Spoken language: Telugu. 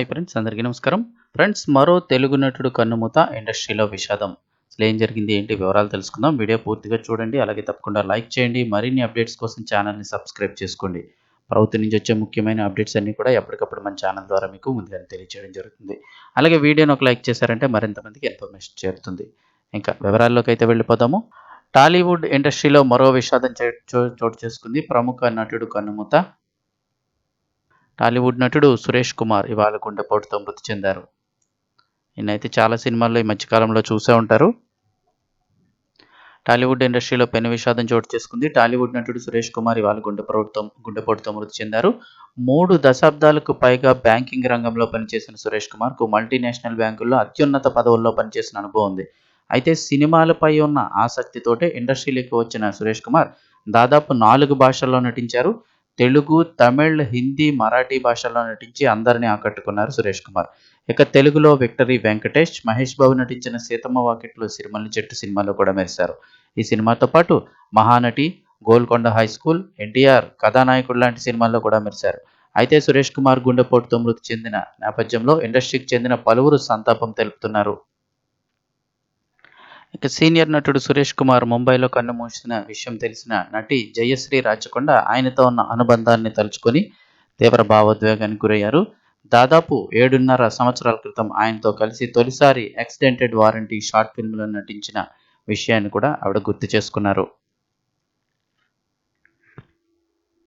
హాయ్ ఫ్రెండ్స్ అందరికీ నమస్కారం. ఫ్రెండ్స్ మరో తెలుగు నటుడు కన్నుమూత ఇండస్ట్రీలో విషాదం. అసలు ఏం జరిగింది ఏంటి వివరాలు తెలుసుకుందాం. వీడియో పూర్తిగా చూడండి అలాగే తప్పకుండా లైక్ చేయండి. మరిన్ని అప్డేట్స్ కోసం ఛానల్ని సబ్స్క్రైబ్ చేసుకోండి. ప్రభుత్వం నుంచి వచ్చే ముఖ్యమైన అప్డేట్స్ అన్ని కూడా ఎప్పటికప్పుడు మన ఛానల్ ద్వారా మీకు ముందుగానే తెలియజేయడం జరుగుతుంది. అలాగే వీడియోని ఒక లైక్ చేశారంటే మరింత మందికి ఇన్ఫర్మేషన్ చేరుతుంది. ఇంకా వివరాల్లోకి అయితే వెళ్ళిపోదాము. టాలీవుడ్ ఇండస్ట్రీలో మరో విషాదం చో- చోటు చేసుకుంది ప్రముఖ నటుడు కన్నుమూత టాలీవుడ్ నటుడు సురేష్ కుమార్ ఇవాళ గుండెపోటుతో మృతి చెందారు. ఈయనైతే చాలా సినిమాల్లో ఈ మధ్యకాలంలో చూసే ఉంటారు. టాలీవుడ్ ఇండస్ట్రీలో పెను విషాదం చోటు చేసుకుంది. టాలీవుడ్ నటుడు సురేష్ కుమార్ ఇవాళ గుండెపోటుతో గుండెపోటుతో మృతి చెందారు. మూడు దశాబ్దాలకు పైగా బ్యాంకింగ్ రంగంలో పనిచేసిన సురేష్ కుమార్కు మల్టీనేషనల్ బ్యాంకుల్లో అత్యున్నత పదవుల్లో పనిచేసిన అనుభవం ఉంది. అయితే సినిమాలపై ఉన్న ఆసక్తితోటే ఇండస్ట్రీలోకి వచ్చిన సురేష్ కుమార్ దాదాపు నాలుగు భాషల్లో నటించారు. తెలుగు తమిళ్ హిందీ మరాఠీ భాషల్లో నటించి అందరినీ ఆకట్టుకున్నారు సురేష్ కుమార్. ఇక తెలుగులో విక్టరీ వెంకటేష్ మహేష్ బాబు నటించిన సీతమ్మ వాకిట్లో సిరిమల్లి చెట్టు సినిమాలో కూడా మెరిశారు. ఈ సినిమాతో పాటు మహానటి గోల్కొండ హై స్కూల్ ఎన్టీఆర్ కథానాయకుడు లాంటి సినిమాల్లో కూడా మెరిశారు. అయితే సురేష్ కుమార్ గుండెపోటుతో మృతి చెందిన నేపథ్యంలో ఇండస్ట్రీకి చెందిన పలువురు సంతాపం తెలుపుతున్నారు ఇక సీనియర్ నటుడు సురేష్ కుమార్ ముంబైలో కన్నుమూసిన విషయం తెలిసిన నటి జయశ్రీ రాచకొండ ఆయనతో ఉన్న అనుబంధాన్ని తలుచుకొని తీవ్ర భావోద్వేగానికి గురయ్యారు. దాదాపు ఏడున్నర సంవత్సరాల క్రితం ఆయనతో కలిసి తొలిసారి ఎక్సిడెంటెడ్ వారంటీ షార్ట్ ఫిల్మ్లో నటించిన విషయాన్ని కూడా ఆవిడ గుర్తు చేసుకున్నారు.